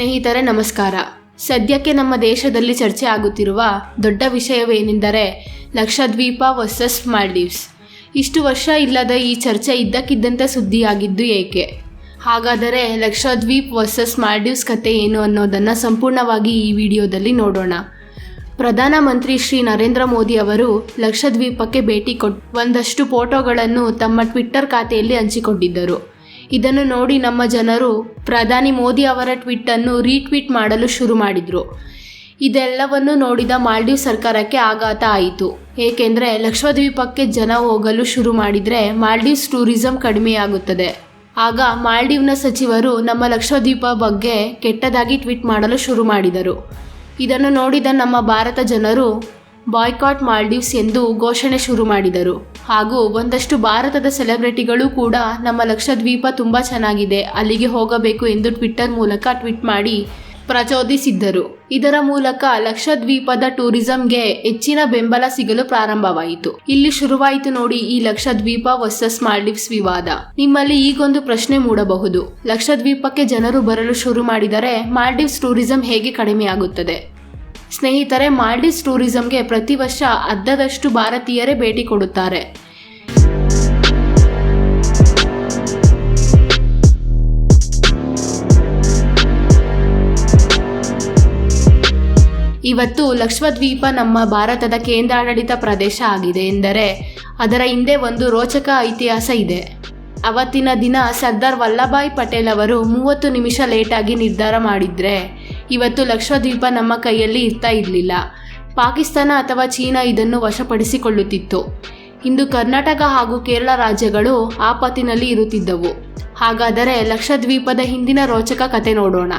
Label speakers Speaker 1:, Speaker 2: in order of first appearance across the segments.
Speaker 1: ಸ್ನೇಹಿತರೆ, ನಮಸ್ಕಾರ. ಸದ್ಯಕ್ಕೆ ನಮ್ಮ ದೇಶದಲ್ಲಿ ಚರ್ಚೆ ಆಗುತ್ತಿರುವ ದೊಡ್ಡ ವಿಷಯವೇನೆಂದರೆ ಲಕ್ಷದ್ವೀಪ ವರ್ಸಸ್ ಮಾಲ್ಡೀವ್ಸ್ ಇಷ್ಟು ವರ್ಷ ಇಲ್ಲದ ಈ ಚರ್ಚೆ ಇದ್ದಕ್ಕಿದ್ದಂತೆ ಸುದ್ದಿಯಾಗಿದ್ದು ಏಕೆ? ಹಾಗಾದರೆ ಲಕ್ಷದ್ವೀಪ್ ವರ್ಸಸ್ ಮಾಲ್ಡೀವ್ಸ್ ಕತೆ ಏನು ಅನ್ನೋದನ್ನು ಸಂಪೂರ್ಣವಾಗಿ ಈ ವಿಡಿಯೋದಲ್ಲಿ ನೋಡೋಣ. ಪ್ರಧಾನಮಂತ್ರಿ ಶ್ರೀ ನರೇಂದ್ರ ಮೋದಿ ಅವರು ಲಕ್ಷದ್ವೀಪಕ್ಕೆ ಭೇಟಿ ಕೊಟ್ಟು ಒಂದಷ್ಟು ಫೋಟೋಗಳನ್ನು ತಮ್ಮ ಟ್ವಿಟ್ಟರ್ ಖಾತೆಯಲ್ಲಿ ಹಂಚಿಕೊಂಡಿದ್ದರು. ಇದನ್ನು ನೋಡಿ ನಮ್ಮ ಜನರು ಪ್ರಧಾನಿ ಮೋದಿ ಅವರ ಟ್ವೀಟನ್ನು ರೀಟ್ವೀಟ್ ಮಾಡಲು ಶುರು ಮಾಡಿದರು. ಇದೆಲ್ಲವನ್ನು ನೋಡಿದ ಮಾಲ್ಡೀವ್ ಸರ್ಕಾರಕ್ಕೆ ಆಘಾತ ಆಯಿತು. ಏಕೆಂದರೆ ಲಕ್ಷದ್ವೀಪಕ್ಕೆ ಜನ ಹೋಗಲು ಶುರು ಮಾಡಿದರೆ ಮಾಲ್ಡೀವ್ಸ್ ಟೂರಿಸಂ ಕಡಿಮೆಯಾಗುತ್ತದೆ. ಆಗ ಮಾಲ್ಡೀವ್ನ ಸಚಿವರು ನಮ್ಮ ಲಕ್ಷದ್ವೀಪ ಬಗ್ಗೆ ಕೆಟ್ಟದಾಗಿ ಟ್ವೀಟ್ ಮಾಡಲು ಶುರು ಮಾಡಿದರು. ಇದನ್ನು ನೋಡಿದ ನಮ್ಮ ಭಾರತ ಜನರು ಬಾಯ್ಕಾಟ್ ಮಾಲ್ಡೀವ್ಸ್ ಎಂದು ಘೋಷಣೆ ಶುರು ಮಾಡಿದರು. ಹಾಗೂ ಒಂದಷ್ಟು ಭಾರತದ ಸೆಲೆಬ್ರಿಟಿಗಳು ಕೂಡ ನಮ್ಮ ಲಕ್ಷದ್ವೀಪ ತುಂಬ ಚೆನ್ನಾಗಿದೆ, ಅಲ್ಲಿಗೆ ಹೋಗಬೇಕು ಎಂದು ಟ್ವಿಟ್ಟರ್ ಮೂಲಕ ಟ್ವೀಟ್ ಮಾಡಿ ಪ್ರಚೋದಿಸಿದ್ದರು. ಇದರ ಮೂಲಕ ಲಕ್ಷದ್ವೀಪದ ಟೂರಿಸಂಗೆ ಹೆಚ್ಚಿನ ಬೆಂಬಲ ಸಿಗಲು ಪ್ರಾರಂಭವಾಯಿತು. ಇಲ್ಲಿ ಶುರುವಾಯಿತು ನೋಡಿ ಈ ಲಕ್ಷದ್ವೀಪ ವರ್ಸಸ್ ಮಾಲ್ಡೀವ್ಸ್ ವಿವಾದ. ನಿಮ್ಮಲ್ಲಿ ಈಗೊಂದು ಪ್ರಶ್ನೆ ಮೂಡಬಹುದು. ಲಕ್ಷದ್ವೀಪಕ್ಕೆ ಜನರು ಬರಲು ಶುರು ಮಾಡಿದರೆ ಮಾಲ್ಡೀವ್ಸ್ ಟೂರಿಸಂ ಹೇಗೆ ಕಡಿಮೆಯಾಗುತ್ತದೆ? ಸ್ನೇಹಿತರೆ ಮಾಲ್ಡೀವ್ಸ್ ಟೂರಿಸಂಗೆ ಪ್ರತಿ ವರ್ಷ ಅರ್ಧದಷ್ಟು ಭಾರತೀಯರೇ ಭೇಟಿ ಕೊಡುತ್ತಾರೆ. ಇವತ್ತು ಲಕ್ಷದ್ವೀಪ ನಮ್ಮ ಭಾರತದ ಕೇಂದ್ರಾಡಳಿತ ಪ್ರದೇಶ ಆಗಿದೆ ಎಂದರೆ, ಅದರ ಹಿಂದೆ ಒಂದು ರೋಚಕ ಇತಿಹಾಸ ಇದೆ. ಅವತ್ತಿನ ದಿನ ಸರ್ದಾರ್ ವಲ್ಲಭಾಯ್ ಪಟೇಲ್ ಅವರು ಮೂವತ್ತು ನಿಮಿಷ ಲೇಟಾಗಿ ನಿರ್ಧಾರ ಮಾಡಿದ್ರೆ ಇವತ್ತು ಲಕ್ಷದ್ವೀಪ ನಮ್ಮ ಕೈಯಲ್ಲಿ ಇರ್ತಾ ಇರಲಿಲ್ಲ. ಪಾಕಿಸ್ತಾನ ಅಥವಾ ಚೀನಾ ಇದನ್ನು ವಶಪಡಿಸಿಕೊಳ್ಳುತ್ತಿತ್ತು. ಇಂದು ಕರ್ನಾಟಕ ಹಾಗೂ ಕೇರಳ ರಾಜ್ಯಗಳು ಆಪತ್ತಿನಲ್ಲಿ ಇರುತ್ತಿದ್ದವು. ಹಾಗಾದರೆ ಲಕ್ಷದ್ವೀಪದ ಹಿಂದಿನ ರೋಚಕ ಕತೆ ನೋಡೋಣ.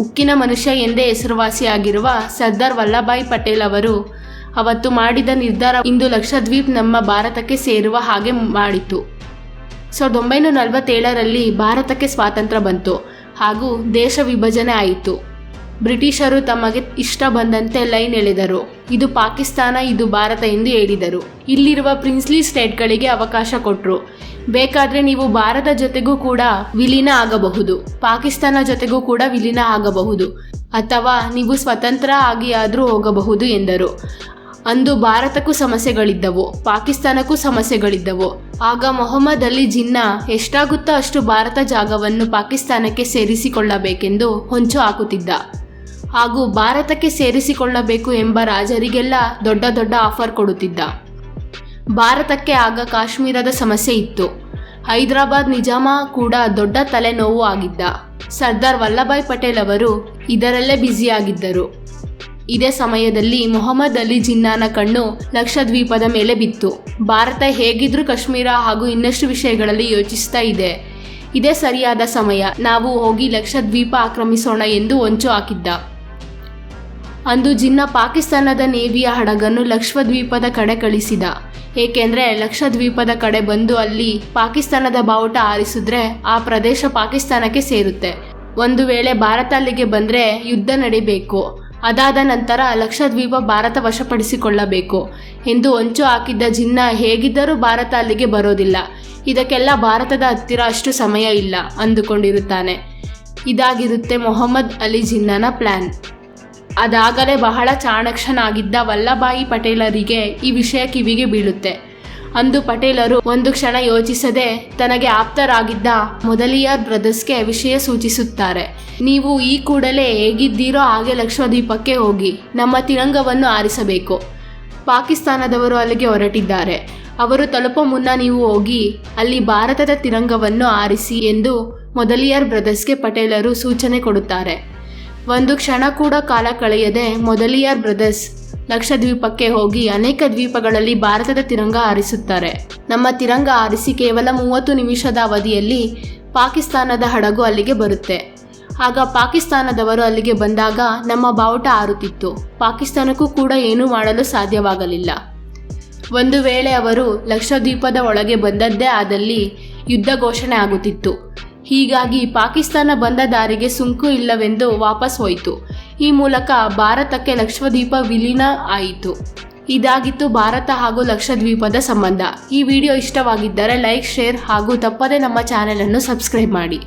Speaker 1: ಉಕ್ಕಿನ ಮನುಷ್ಯ ಎಂದೇ ಹೆಸರುವಾಸಿಯಾಗಿರುವ ಸರ್ದಾರ್ ವಲ್ಲಭಾಯಿ ಪಟೇಲ್ ಅವರು ಅವತ್ತು ಮಾಡಿದ ನಿರ್ಧಾರ ಇಂದು ಲಕ್ಷದ್ವೀಪ್ ನಮ್ಮ ಭಾರತಕ್ಕೆ ಸೇರುವ ಹಾಗೆ ಮಾಡಿತು ಸಾವಿರದ ಒಂಬೈನೂರ ನಲವತ್ತೇಳರಲ್ಲಿ ಭಾರತಕ್ಕೆ ಸ್ವಾತಂತ್ರ್ಯ ಬಂತು ಹಾಗೂ ದೇಶ ವಿಭಜನೆ ಆಯಿತು. ಬ್ರಿಟಿಷರು ತಮಗೆ ಇಷ್ಟ ಬಂದಂತೆ ಲೈನ್ ಎಳೆದರು. ಇದು ಪಾಕಿಸ್ತಾನ, ಇದು ಭಾರತ ಎಂದು ಹೇಳಿದರು. ಇಲ್ಲಿರುವ ಪ್ರಿನ್ಸ್ಲಿ ಸ್ಟೇಟ್ಗಳಿಗೆ ಅವಕಾಶ ಕೊಟ್ಟರು ಬೇಕಾದರೆ ನೀವು ಭಾರತ ಜೊತೆಗೂ ಕೂಡ ವಿಲೀನ ಆಗಬಹುದು. ಪಾಕಿಸ್ತಾನ ಜೊತೆಗೂ ಕೂಡ ವಿಲೀನ ಆಗಬಹುದು. ಅಥವಾ ನೀವು ಸ್ವತಂತ್ರ ಆಗಿಯಾದರೂ ಹೋಗಬಹುದು ಎಂದರು. ಅಂದು ಭಾರತಕ್ಕೂ ಸಮಸ್ಯೆಗಳಿದ್ದವು, ಪಾಕಿಸ್ತಾನಕ್ಕೂ ಸಮಸ್ಯೆಗಳಿದ್ದವು. ಆಗ ಮೊಹಮ್ಮದ್ ಅಲಿ ಜಿನ್ನಾ ಎಷ್ಟಾಗುತ್ತೋ ಅಷ್ಟು ಭಾರತ ಜಾಗವನ್ನು ಪಾಕಿಸ್ತಾನಕ್ಕೆ ಸೇರಿಸಿಕೊಳ್ಳಬೇಕೆಂದು ಹೊಂಚು ಹಾಕುತ್ತಿದ್ದ. ಹಾಗೂ ಭಾರತಕ್ಕೆ ಸೇರಿಸಿಕೊಳ್ಳಬೇಕು ಎಂಬ ರಾಜರಿಗೆಲ್ಲ ದೊಡ್ಡ ದೊಡ್ಡ ಆಫರ್ ಕೊಡುತ್ತಿದ್ದ. ಭಾರತಕ್ಕೆ ಆಗ ಕಾಶ್ಮೀರದ ಸಮಸ್ಯೆ ಇತ್ತು. ಹೈದರಾಬಾದ್ ನಿಜಾಮ ಕೂಡ ದೊಡ್ಡ ತಲೆನೋವು ಆಗಿದ್ದ. ಸರ್ದಾರ್ ವಲ್ಲಭಾಯ್ ಪಟೇಲ್ ಅವರು ಇದರಲ್ಲೇ ಬ್ಯುಸಿಯಾಗಿದ್ದರು. ಇದೇ ಸಮಯದಲ್ಲಿ ಮೊಹಮ್ಮದ್ ಅಲಿ ಜಿನ್ನಾನ ಕಣ್ಣು ಲಕ್ಷದ್ವೀಪದ ಮೇಲೆ ಬಿತ್ತು. ಭಾರತ ಹೇಗಿದ್ರೂ ಕಾಶ್ಮೀರ ಹಾಗೂ ಇನ್ನಷ್ಟು ವಿಷಯಗಳಲ್ಲಿ ಯೋಚಿಸ್ತಾ ಇದೆ. ಇದೇ ಸರಿಯಾದ ಸಮಯ. ನಾವು ಹೋಗಿ ಲಕ್ಷದ್ವೀಪ ಆಕ್ರಮಿಸೋಣ ಎಂದು ಹೊಂಚು ಹಾಕಿದ್ದ. ಅಂದು ಜಿನ್ನ ಪಾಕಿಸ್ತಾನದ ನೇವಿಯ ಹಡಗನ್ನು ಲಕ್ಷದ್ವೀಪದ ಕಡೆ ಕಳಿಸಿದ. ಏಕೆಂದರೆ ಲಕ್ಷದ್ವೀಪದ ಕಡೆ ಬಂದು ಅಲ್ಲಿ ಪಾಕಿಸ್ತಾನದ ಬಾವುಟ ಆರಿಸಿದ್ರೆ ಆ ಪ್ರದೇಶ ಪಾಕಿಸ್ತಾನಕ್ಕೆ ಸೇರುತ್ತೆ. ಒಂದು ವೇಳೆ ಭಾರತ ಅಲ್ಲಿಗೆ ಬಂದರೆ ಯುದ್ಧ ನಡಿಬೇಕು. ಅದಾದ ನಂತರ ಲಕ್ಷದ್ವೀಪ ಭಾರತ ವಶಪಡಿಸಿಕೊಳ್ಳಬೇಕು. ಎಂದು ಹೊಂಚು ಹಾಕಿದ್ದ ಜಿನ್ನ ಹೇಗಿದ್ದರೂ ಭಾರತ ಅಲ್ಲಿಗೆ ಬರೋದಿಲ್ಲ. ಇದಕ್ಕೆಲ್ಲ ಭಾರತದ ಹತ್ತಿರ ಅಷ್ಟು ಸಮಯ ಇಲ್ಲ ಅಂದುಕೊಂಡಿರುತ್ತಾನೆ. ಇದಾಗಿರುತ್ತೆ ಮೊಹಮ್ಮದ್ ಅಲಿ ಜಿನ್ನನ ಪ್ಲ್ಯಾನ್ ಅದಾಗಲೇ ಬಹಳ ಚಾಣಕ್ಷನಾಗಿದ್ದ ವಲ್ಲಭಾಯಿ ಪಟೇಲರಿಗೆ ಈ ವಿಷಯ ಕಿವಿಗೆ ಬೀಳುತ್ತೆ. ಅಂದು ಪಟೇಲರು ಒಂದು ಕ್ಷಣ ಯೋಚಿಸದೆ ತನಗೆ ಆಪ್ತರಾಗಿದ್ದ ಮೊದಲಿಯಾರ್ ಬ್ರದರ್ಸ್ಗೆ ವಿಷಯ ಸೂಚಿಸುತ್ತಾರೆ. ನೀವು ಈ ಕೂಡಲೇ ಹೇಗಿದ್ದೀರೋ ಹಾಗೆ ಲಕ್ಷದ್ವೀಪಕ್ಕೆ ಹೋಗಿ, ನಮ್ಮ ತಿರಂಗವನ್ನು ಆರಿಸಬೇಕು. ಪಾಕಿಸ್ತಾನದವರು ಅಲ್ಲಿಗೆ ಹೊರಟಿದ್ದಾರೆ. ಅವರು ತಲುಪೋ ಮುನ್ನ ನೀವು ಹೋಗಿ, ಅಲ್ಲಿ ಭಾರತದ ತಿರಂಗವನ್ನು ಆರಿಸಿ ಎಂದು ಮೊದಲಿಯಾರ್ ಬ್ರದರ್ಸ್ಗೆ ಪಟೇಲರು ಸೂಚನೆ ಕೊಡುತ್ತಾರೆ. ಒಂದು ಕ್ಷಣ ಕೂಡ ಕಾಲ ಕಳೆಯದೆ ಮೊದಲಿಯಾರ್ ಬ್ರದರ್ಸ್ ಲಕ್ಷದ್ವೀಪಕ್ಕೆ ಹೋಗಿ ಅನೇಕ ದ್ವೀಪಗಳಲ್ಲಿ ಭಾರತದ ತಿರಂಗ ಹಾರಿಸುತ್ತಾರೆ ನಮ್ಮ ತಿರಂಗ ಹಾರಿಸಿ ಕೇವಲ ಮೂವತ್ತು ನಿಮಿಷದ ಅವಧಿಯಲ್ಲಿ ಪಾಕಿಸ್ತಾನದ ಹಡಗು ಅಲ್ಲಿಗೆ ಬರುತ್ತೆ. ಆಗ ಪಾಕಿಸ್ತಾನದವರು ಅಲ್ಲಿಗೆ ಬಂದಾಗ ನಮ್ಮ ಬಾವುಟ ಆರುತ್ತಿತ್ತು. ಪಾಕಿಸ್ತಾನಕ್ಕೂ ಕೂಡ ಏನೂ ಮಾಡಲು ಸಾಧ್ಯವಾಗಲಿಲ್ಲ. ಒಂದು ವೇಳೆ ಅವರು ಲಕ್ಷದ್ವೀಪದ ಒಳಗೆ ಬಂದದ್ದೇ ಆದಲ್ಲಿ ಯುದ್ಧ ಘೋಷಣೆ ಆಗುತ್ತಿತ್ತು. ಹೀಗಾಗಿ ಪಾಕಿಸ್ತಾನ ಬಂದ ದಾರಿಗೆ ಸುಂಕು ಇಲ್ಲವೆಂದು ವಾಪಸ್ ಹೋಯಿತು. ಈ ಮೂಲಕ ಭಾರತಕ್ಕೆ ಲಕ್ಷದ್ವೀಪ ವಿಲೀನ ಆಯಿತು. ಇದಾಗಿತ್ತು ಭಾರತ ಹಾಗೂ ಲಕ್ಷದ್ವೀಪದ ಸಂಬಂಧ. ಈ ವಿಡಿಯೋ ಇಷ್ಟವಾಗಿದ್ದರೆ ಲೈಕ್, ಶೇರ್ ಹಾಗೂ ತಪ್ಪದೆ ನಮ್ಮ ಚಾನೆಲನ್ನು ಸಬ್ಸ್ಕ್ರೈಬ್ ಮಾಡಿ.